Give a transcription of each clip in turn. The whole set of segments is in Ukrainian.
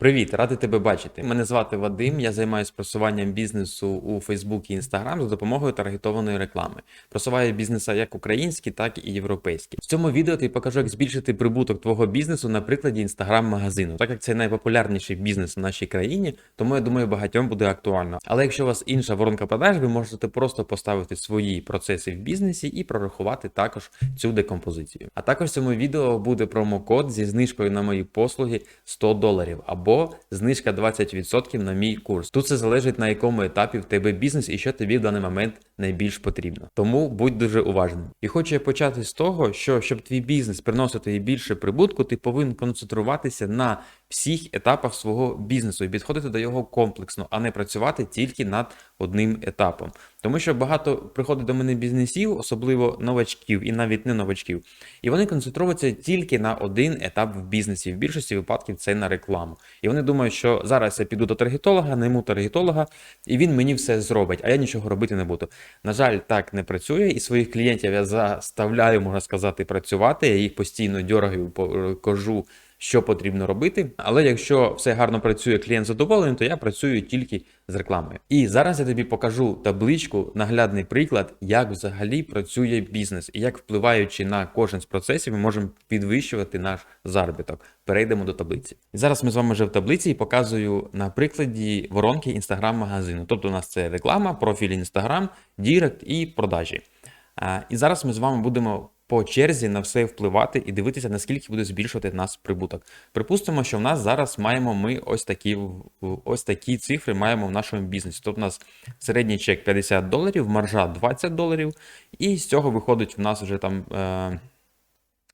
Привіт, радий тебе бачити. Мене звати Вадим. Я займаюся просуванням бізнесу у Facebook і Instagram за допомогою таргетованої реклами. Просуваю бізнеса як українські, так і європейські. В цьому відео я покажу, як збільшити прибуток твого бізнесу на прикладі Instagram-магазину. Так як це найпопулярніший бізнес в нашій країні, тому я думаю, багатьом буде актуально. Але якщо у вас інша воронка продаж, ви можете просто поставити свої процеси в бізнесі і прорахувати також цю декомпозицію. А також в цьому відео буде промокод зі знижкою на мої послуги 100 доларів або знижка 20% на мій курс. Тут це залежить на якому етапі в тебе бізнес і що тобі в даний момент найбільш потрібно. Тому будь дуже уважним. І хочу я почати з того, що щоб твій бізнес приносив тобі більше прибутку, ти повинен концентруватися на всіх етапах свого бізнесу і підходити до його комплексно, а не працювати тільки над одним етапом. Тому що багато приходить до мене бізнесів, особливо новачків і навіть не новачків, і вони концентруються тільки на один етап в бізнесі. В більшості випадків це на рекламу. І вони думають, що зараз я піду до таргетолога, найму таргетолога, і він мені все зробить, а я нічого робити не буду. На жаль, так не працює, і своїх клієнтів я заставляю, можна сказати, працювати. Я їх постійно дьоргаю, кажу, що потрібно робити. Але якщо все гарно працює, клієнт задоволений, то я працюю тільки з рекламою. І зараз я тобі покажу табличку, наглядний приклад, як взагалі працює бізнес і як впливаючи на кожен з процесів, ми можемо підвищувати наш заробіток. Перейдемо до таблиці. Зараз ми з вами вже в таблиці і показую на прикладі воронки інстаграм-магазину. Тобто у нас це реклама, профіль інстаграм, дірект і продажі. І зараз ми з вами будемо по черзі на все впливати і дивитися, наскільки буде збільшувати нас прибуток. Припустимо, що в нас зараз маємо ми ось такі ось такі цифри маємо в нашому бізнесі. Тобто у нас середній чек 50 доларів, маржа 20 доларів, і з цього виходить в нас вже там е,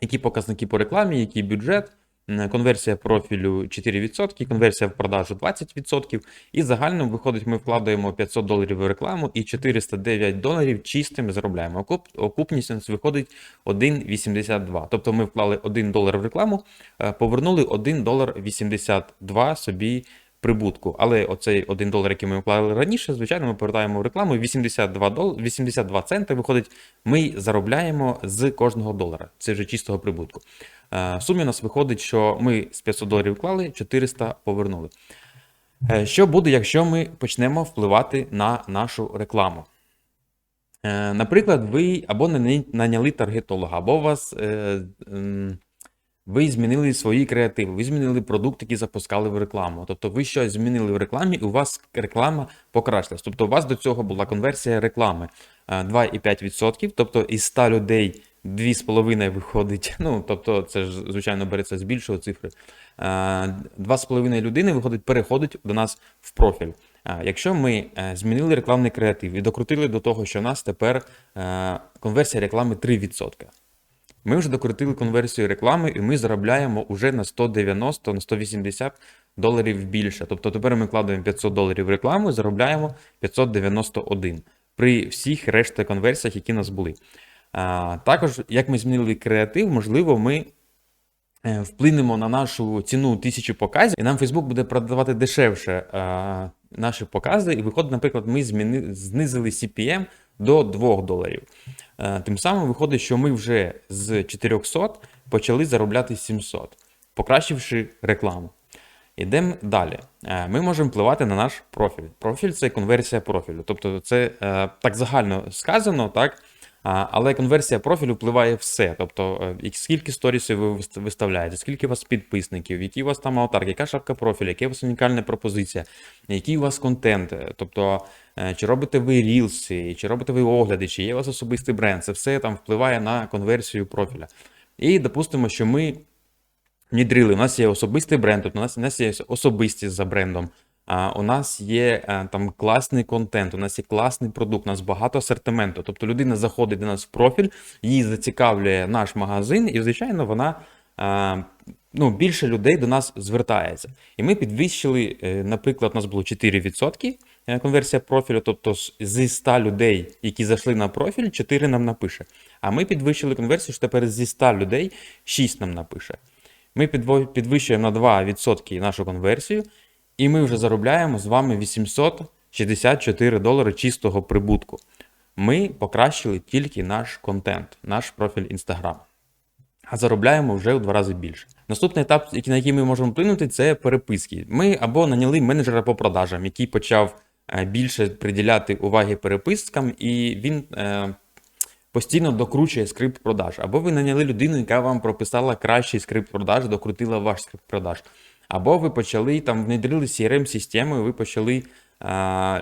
які показники по рекламі, який бюджет. М, Конверсія профілю 4%, конверсія в продажу 20%. І загально виходить, ми вкладаємо 500 доларів в рекламу і 409 доларів чистим заробляємо. Окуп, окупність у нас виходить 1,82. Тобто ми вклали 1 долар в рекламу, е, повернули 1 долар 82 собі прибутку. Але оцей 1 долар, який ми вклали раніше, звичайно, ми повертаємо в рекламу. 82, дол... 82 центи виходить, ми заробляємо з кожного долара. Це вже чистого прибутку. Е, В сумі у нас виходить, що ми з 500 доларів вклали, 400 повернули. Е, Що буде, якщо ми почнемо впливати на нашу рекламу? Е, Наприклад, ви або не наняли таргетолога, або у вас ви змінили свої креативи, ви змінили продукт, який запускали в рекламу. Тобто ви щось змінили в рекламі, і у вас реклама покращилась. Тобто у вас до цього була конверсія реклами е, 2,5%, тобто із 100 людей 2,5 виходить. Ну, тобто, це ж, звичайно, береться з більшої цифри. Е, 2,5 людини виходить, переходить до нас в профіль. Якщо ми е, змінили рекламний креатив і докрутили до того, що у нас тепер е, конверсія реклами 3%. Ми вже докрутили конверсію реклами, і ми заробляємо уже на 190 на 180 доларів більше. Тобто тепер ми вкладаємо 500 доларів рекламу і заробляємо 591 при всіх решта конверсіях, які у нас були. А, також, як ми змінили креатив, можливо, ми е, вплинемо на нашу ціну тисячі показів, і нам Facebook буде продавати дешевше е, наші покази. І виходить, наприклад, ми зміни, знизили CPM до 2 доларів. Е, Тим самим виходить, що ми вже з 400 почали заробляти 700, покращивши рекламу. Йдемо далі. Е, Ми можемо впливати на наш профіль. Профіль це конверсія профілю. Тобто, це е, так загально сказано, так? Але конверсія профілю впливає все. Тобто, е, скільки сторісів ви виставляєте, скільки у вас підписників, який у вас там аватар, яка шапка профілю, яка у вас унікальна пропозиція, який у вас контент. Тобто, е, чи робите ви рілси, чи робите ви огляди, чи є у вас особистий бренд. Це все там впливає на конверсію профіля. І допустимо, що ми внідрили. У нас є особистий бренд, тобто у нас є особистість за брендом. У нас є е, там класний контент, у нас є класний продукт, у нас багато асортименту. Тобто людина заходить до нас в профіль, її зацікавлює наш магазин, і, звичайно, вона е, ну, більше людей до нас звертається. І ми підвищили, е, наприклад, у нас було 4% е, конверсія профілю, тобто зі 100 людей, які зайшли на профіль, 4 нам напише. А ми підвищили конверсію, що тепер зі 100 людей 6 нам напише. Ми підвищуємо на 2% нашу конверсію, і ми вже заробляємо з вами 864 долари чистого прибутку. Ми покращили тільки наш контент, наш профіль Instagram. А заробляємо вже у два рази більше. Наступний етап, на який ми можемо вплинути, це переписки. Ми або наняли менеджера по продажам, який почав е, більше приділяти уваги перепискам, і він е, постійно докручує скрипт продаж. Або ви наняли людину, яка вам прописала кращий скрипт продаж, докрутила ваш скрипт продаж. Або ви почали там внедрили CRM-систему, і ви почали а,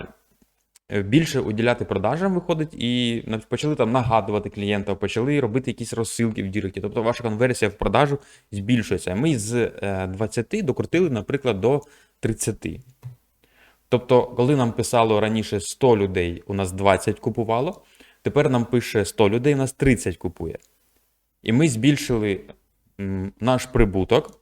більше уділяти продажам, виходить, і почали там нагадувати клієнта, почали робити якісь розсилки в Діректі. Тобто ваша конверсія в продажу збільшується. Ми з е, 20 докрутили, наприклад, до 30. Тобто, коли нам писало раніше 100 людей, у нас 20 купувало, тепер нам пише 100 людей, у нас 30 купує. І ми збільшили наш прибуток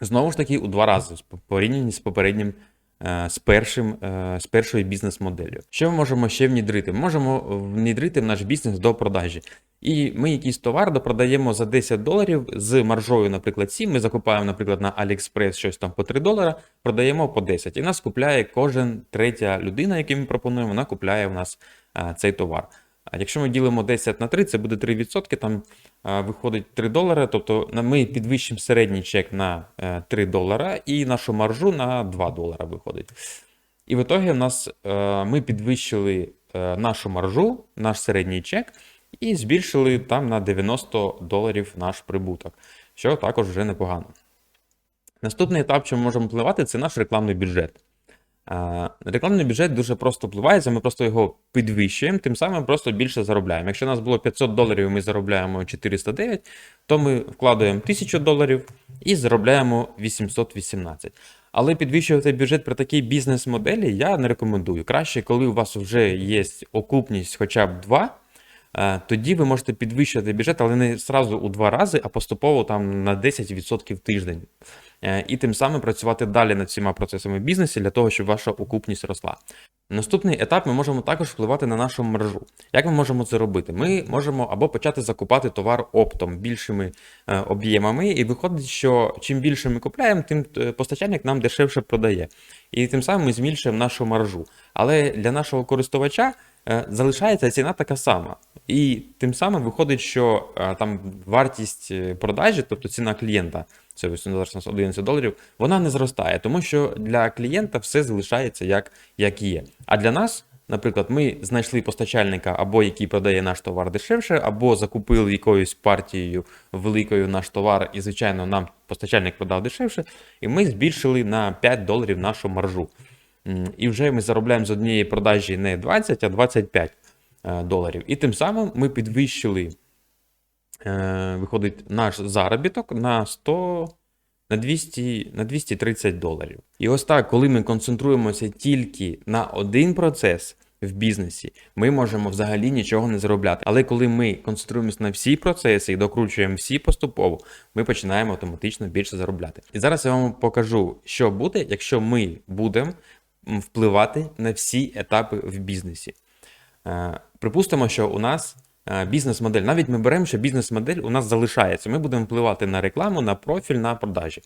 знову ж таки у два рази в порівнянні з попереднім. е, З першим е, з першою бізнес-моделлю. Що ми можемо ще внідрити? Ми можемо внідрити в наш бізнес до продажі. І ми якийсь товар допродаємо за 10 доларів з маржою, наприклад, 7. Ми закупаємо, наприклад, на AliExpress щось там по 3 долара, продаємо по 10. І нас купляє кожен третя людина, яку ми пропонуємо, вона купляє в нас е, цей товар. А якщо ми ділимо 10 на 3, це буде 3%, там е, виходить 3 долари, тобто ми підвищимо середній чек на е, 3 долара і нашу маржу на 2 долара виходить. І в ітогі в нас е, ми підвищили е, нашу маржу, наш середній чек, і збільшили там на 90 доларів наш прибуток, що також вже непогано. Наступний етап, що ми можемо впливати, це наш рекламний бюджет. Рекламний бюджет дуже просто впливається, ми просто його підвищуємо, тим самим просто більше заробляємо. Якщо у нас було 500 доларів, ми заробляємо 409, то ми вкладаємо 1000 доларів і заробляємо 818. Але підвищувати бюджет при такій бізнес-моделі я не рекомендую. Краще, коли у вас вже є окупність хоча б 2, е, тоді ви можете підвищувати бюджет, але не зразу у два рази, а поступово там на 10% в тиждень. Е, І тим самим працювати далі над всіма процесами в бізнесі для того, щоб ваша окупність росла. Наступний етап ми можемо також впливати на нашу мережу. Як ми можемо це робити? Ми можемо або почати закупати товар оптом більшими е, об'ємами, і виходить, що чим більше ми купляємо, тим е, постачальник нам дешевше продає. І тим самим ми збільшуємо нашу маржу. Але для нашого користувача залишається ціна така сама. І тим самим виходить, що там вартість продажі, тобто ціна клієнта, це ось зараз 11 доларів, вона не зростає, тому що для клієнта все залишається як, як є. А для нас, наприклад, ми знайшли постачальника, або який продає наш товар дешевше, або закупили якоюсь партією великою наш товар, і, звичайно, нам постачальник продав дешевше, і ми збільшили на 5 доларів нашу маржу. І вже ми заробляємо з однієї продажі не 20, а 25 е, доларів. І тим самим ми підвищили, е, виходить, наш заробіток на 100, на 200, на 230 доларів. І ось так, коли ми концентруємося тільки на один процес в бізнесі, ми можемо взагалі нічого не заробляти. Але коли ми концентруємося на всі процеси і докручуємо всі поступово, ми починаємо автоматично більше заробляти. І зараз я вам покажу, що буде, якщо ми будемо впливати на всі етапи в бізнесі. Е, Припустимо, що у нас бізнес-модель, навіть ми беремо, що бізнес-модель у нас залишається. Ми будемо впливати на рекламу, на профіль, на продажі.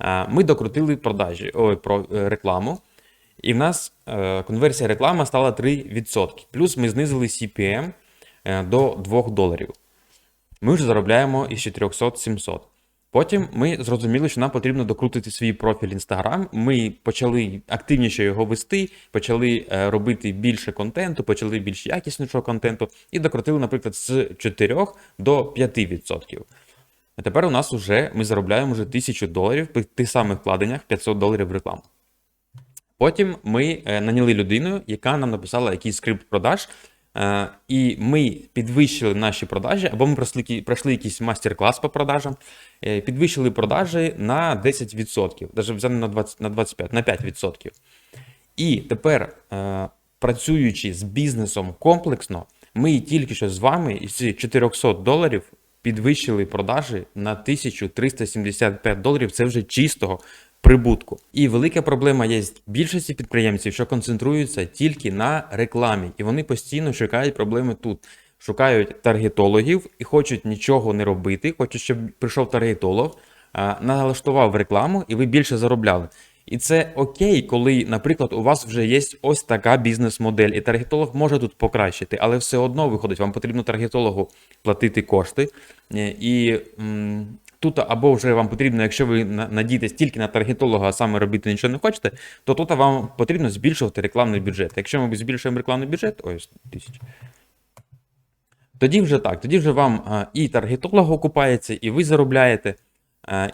Е, Ми докрутили продажі, ой, про е, рекламу, і в нас е, конверсія реклами стала 3%. Плюс ми знизили CPM е, до 2 доларів. Ми вже заробляємо із 400-700. Потім ми зрозуміли, що нам потрібно докрутити свій профіль Instagram. Ми почали активніше його вести, почали е, робити більше контенту, почали більш якіснішого контенту і докрутили, наприклад, з 4 до 5%. А тепер у нас вже ми заробляємо вже 1000 доларів при тих самих вкладеннях 500 доларів в рекламу. Потім ми е, наняли людину, яка нам написала якийсь скрипт продаж, і ми підвищили наші продажі, або ми пройшли, якийсь мастер-клас по продажам, е, підвищили продажі на 10%, навіть взяли на 20, на 25, на 5%. І тепер, е, працюючи з бізнесом комплексно, ми тільки що з вами із цих 400 доларів підвищили продажі на 1375 доларів. Це вже чистого прибутку. І велика проблема є в більшості підприємців, що концентруються тільки на рекламі, і вони постійно шукають проблеми тут. Шукають таргетологів і хочуть нічого не робити, хочуть, щоб прийшов таргетолог, налаштував рекламу, і ви більше заробляли. І це окей, коли, наприклад, у вас вже є ось така бізнес-модель, і таргетолог може тут покращити, але все одно виходить, вам потрібно таргетологу платити кошти е, і тут або вже вам потрібно, якщо ви на- надієтесь тільки на таргетолога, а саме робити нічого не хочете, то тут вам потрібно збільшувати рекламний бюджет. Якщо ми збільшуємо рекламний бюджет, ось тисяч. Тоді вже так, тоді вже вам і таргетолог окупається, і ви заробляєте,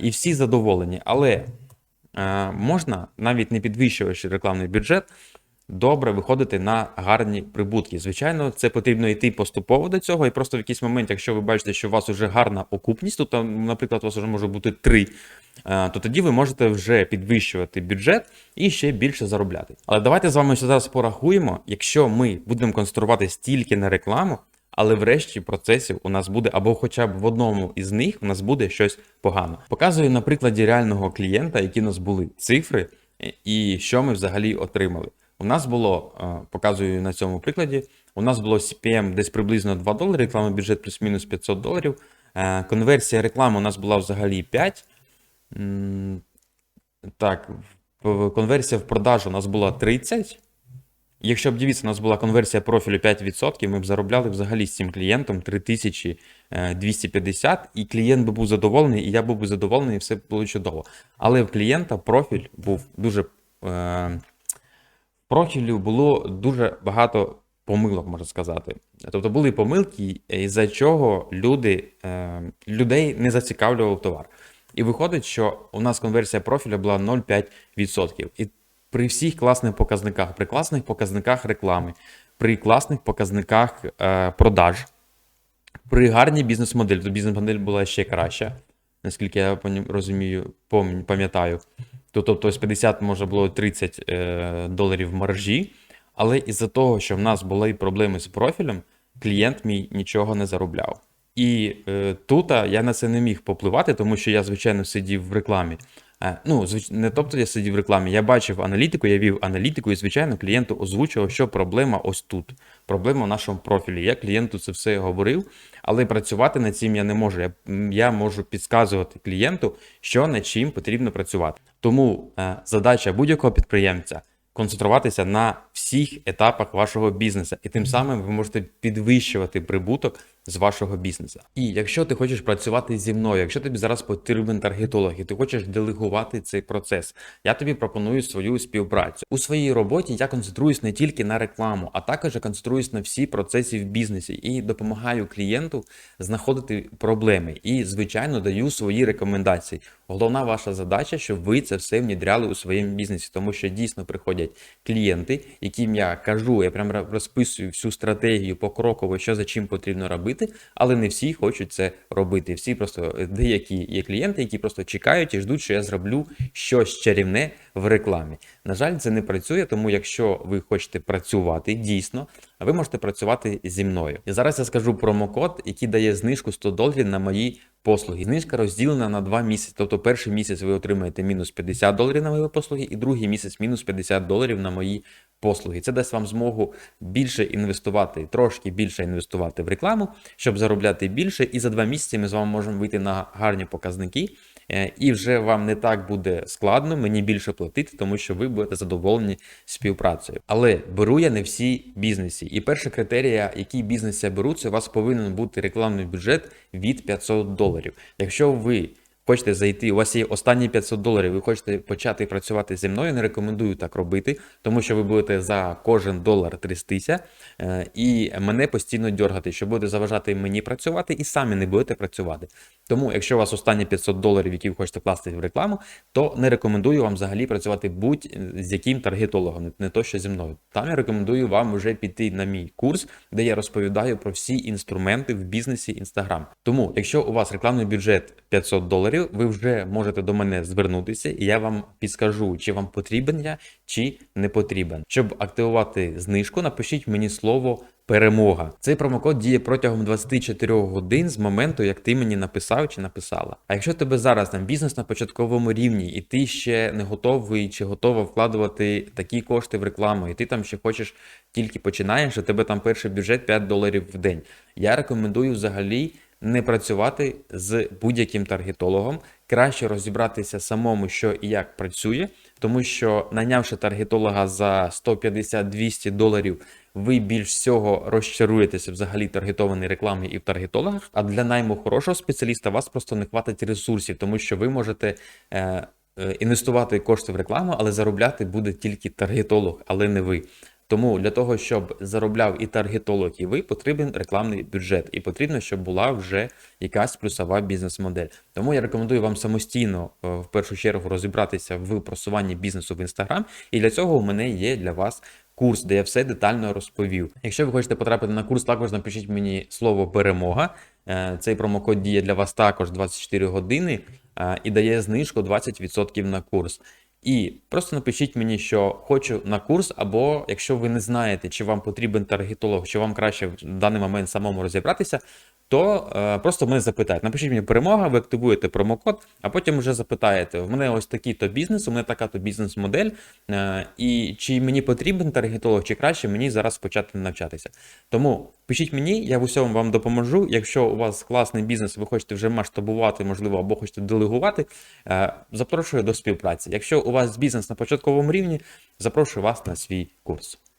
і всі задоволені. Але можна, навіть не підвищуючи рекламний бюджет, добре виходити на гарні прибутки. Звичайно, це потрібно йти поступово до цього, і просто в якийсь момент, якщо ви бачите, що у вас вже гарна окупність, там, наприклад, у вас вже може бути 3, то тоді ви можете вже підвищувати бюджет і ще більше заробляти. Але давайте з вами зараз порахуємо, якщо ми будемо концентруватись тільки на рекламу, але врешті процесів у нас буде або хоча б в одному із них у нас буде щось погано. Показую на прикладі реального клієнта, які у нас були цифри, е, і що ми взагалі отримали. У нас було, е, показую на цьому прикладі, у нас було CPM десь приблизно 2 долари, рекламний бюджет плюс-мінус 500 доларів. Е, Конверсія реклами у нас була взагалі 5. Так, конверсія в продажу у нас була 30. Якщо б дивіться, у нас була конверсія профілю 5%, ми б заробляли взагалі з цим клієнтом 3250, і клієнт би був задоволений, і я був би задоволений, і все було чудово. Але в клієнта профіль був дуже. Е, в профілю було дуже багато помилок, можна сказати. Тобто були помилки, із-за чого люди, е, людей не зацікавлював товар. І виходить, що у нас конверсія профіля була 0,5%. І при всіх класних показниках, при класних показниках реклами, при класних показниках е, продаж, при гарній бізнес-моделі, то бізнес-модель була ще краща, наскільки я розумію, пам'я- пам'ятаю. Тобто з 50 може було 30 е, доларів маржі, але із-за того, що в нас були проблеми з профілем, клієнт мій нічого не заробляв. І е, тут я на це не міг попливати, тому що я, звичайно, сидів в рекламі. Е, ну, не тобто я сидів в рекламі, я бачив аналітику, я вів аналітику, і, звичайно, клієнту озвучував, що проблема ось тут. Проблема в нашому профілі. Я клієнту це все говорив, але працювати над цим я не можу. Я, я можу підказувати клієнту, що над чим потрібно працювати. Тому е, задача будь-якого підприємця концентруватися на всіх етапах вашого бізнесу, і тим самим ви можете підвищувати прибуток з вашого бізнесу. І якщо ти хочеш працювати зі мною, якщо тобі зараз потрібен таргетолог, і ти хочеш делегувати цей процес, я тобі пропоную свою співпрацю. У своїй роботі я концентруюсь не тільки на рекламу, а також я концентруюсь на всі процеси в бізнесі і допомагаю клієнту знаходити проблеми. І, звичайно, даю свої рекомендації. Головна ваша задача, щоб ви це все внідряли у своєму бізнесі, тому що дійсно приходять клієнти, яким я кажу, я прям розписую всю стратегію покроково, що за чим потрібно робити, але не всі хочуть це робити. Всі просто е, деякі є клієнти, які просто чекають і ждуть, що я зроблю щось чарівне в рекламі. На жаль, це не працює, тому якщо ви хочете працювати дійсно, ви можете працювати зі мною. І зараз я скажу промокод, який дає знижку 100 доларів на мої послуги. Знижка розділена на два місяці. Тобто перший місяць ви отримаєте мінус 50 доларів на мої послуги, і другий місяць мінус 50 доларів на мої послуги. Це дасть вам змогу більше інвестувати, трошки більше інвестувати в рекламу, щоб заробляти більше. І за два місяці ми з вами можемо вийти на гарні показники. Е, І вже вам не так буде складно мені більше платити, тому що ви будете задоволені співпрацею. Але беру я не всі бізнесі. І перша критерія, який бізнес я беру, це у вас повинен бути рекламний бюджет від 500 доларів. Якщо ви хочете зайти, у вас є останні 500 доларів, ви хочете почати працювати зі мною, не рекомендую так робити, тому що ви будете за кожен долар трястися е, і мене постійно дергати, що буде заважати мені працювати, і самі не будете працювати. Тому, якщо у вас останні 500 доларів, які ви хочете вкласти в рекламу, то не рекомендую вам взагалі працювати будь-з яким таргетологом, не то, що зі мною. Там я рекомендую вам вже піти на мій курс, де я розповідаю про всі інструменти в бізнесі Instagram. Тому, якщо у вас рекламний бюджет 500 доларів, ви вже можете до мене звернутися, і я вам підскажу, чи вам потрібен я, чи не потрібен. Щоб активувати знижку, напишіть мені слово. Перемога. Цей промокод діє протягом 24 годин з моменту, як ти мені написав чи написала. А якщо тебе зараз там бізнес на початковому рівні, і ти ще не готовий чи готова вкладувати такі кошти в рекламу, і ти там ще хочеш тільки починаєш, і тебе там перший бюджет 5 доларів в день. Я рекомендую взагалі не працювати з будь-яким таргетологом, краще розібратися самому, що і як працює, тому що найнявши таргетолога за 150-200 доларів, ви більш всього розчаруєтеся взагалі таргетованій рекламі і в таргетологах. А для найму хорошого спеціаліста вас просто не хватить ресурсів, тому що ви можете. Е, е, Інвестувати кошти в рекламу, але заробляти буде тільки таргетолог, але не ви. Тому для того, щоб заробляв і таргетолог, і ви, потрібен рекламний бюджет, і потрібно, щоб була вже якась плюсова бізнес-модель. Тому я рекомендую вам самостійно е, в першу чергу розібратися в просуванні бізнесу в Інстаграм. І для цього у мене є для вас курс, де я все детально розповів. Якщо ви хочете потрапити на курс, також напишіть мені слово перемога. Е, Цей промокод діє для вас також 24 години е, і дає знижку 20% на курс. І просто напишіть мені, що хочу на курс, або якщо ви не знаєте, чи вам потрібен таргетолог, чи вам краще в даний момент самому розібратися, то е, просто мене запитають. Напишіть мені перемога, ви активуєте промокод, а потім вже запитаєте: в мене ось такий-то бізнес, у мене така то бізнес-модель, е, і чи мені потрібен таргетолог, чи краще мені зараз почати навчатися. Тому пишіть мені, я в усьому вам допоможу. Якщо у вас класний бізнес, ви хочете вже масштабувати, можливо, або хочете делегувати, е, запрошую до співпраці. Якщо у вас бізнес на початковому рівні, запрошую вас на свій курс.